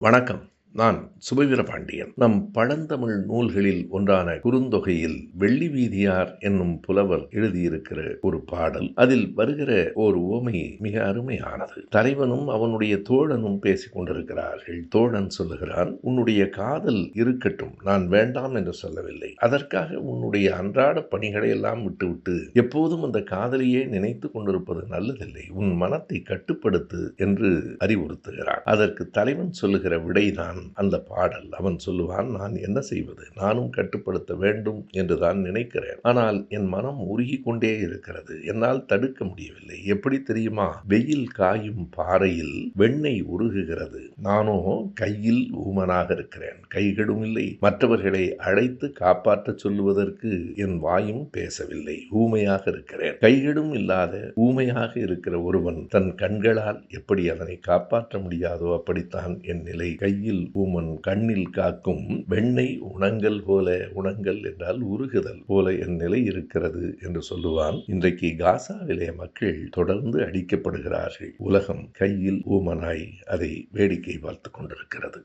வணக்கம். நான் சுபவீர பாண்டியன். நம் பழந்தமிழ் நூல்களில் ஒன்றான குறுந்தொகையில் வெள்ளி வீதியார் என்னும் புலவர் எழுதியிருக்கிற ஒரு பாடல். அதில் வருகிற ஒரு உவமை மிக அருமையானது. தலைவனும் அவனுடைய தோழனும் பேசிக் கொண்டிருக்கிறார்கள். தோழன் சொல்லுகிறான் உன்னுடைய காதல் இருக்கட்டும் நான் வேண்டாம் என்று சொல்லவில்லை. அதற்காக உன்னுடைய அன்றாட பணிகளை எல்லாம் விட்டுவிட்டு எப்போதும் அந்த காதலியே நினைத்து கொண்டிருப்பது நல்லதில்லை. உன் மனத்தை கட்டுப்படுத்து என்று அறிவுறுத்துகிறான். அதற்கு தலைவன் சொல்லுகிற விடைதான் அந்த பாடல். அவன் சொல்லுவான் நான் என்ன செய்வது? நானும் கட்டுப்படுத்த வேண்டும் என்றுதான் நினைக்கிறேன். ஆனால் என் மனம் உருகி கொண்டே இருக்கிறது. என்னால் தடுக்க முடியவில்லை. எப்படி தெரியுமா? வெயில் காயும் பாறையில் வெண்ணெய் உருகுகிறது. நானோ கையில் ஊமனாக இருக்கிறேன். கைகளும் இல்லை. மற்றவர்களை அழைத்து காப்பாற்ற சொல்லுவதற்கு என் வாயும் பேசவில்லை. ஊமையாக இருக்கிறேன். கைகளும் இல்லாத ஊமையாக இருக்கிற ஒருவன் தன் கண்களால் எப்படி அதனை காப்பாற்ற முடியாதோ அப்படித்தான் என் நிலை. கையில் ஊமன் கண்ணில் காக்கும் வெண்ணெய் உணங்கல் போல உணங்கல் என்றால் உருகுதல் போல என் நிலை இருக்கிறது என்று சொல்லுவான். இன்றைக்கு காசாவிலே மக்கள் தொடர்ந்து அடிக்கப்படுகிறார்கள். உலகம் கையில் ஊமனாய் அதை வேடிக்கை பார்த்து கொண்டிருக்கிறது.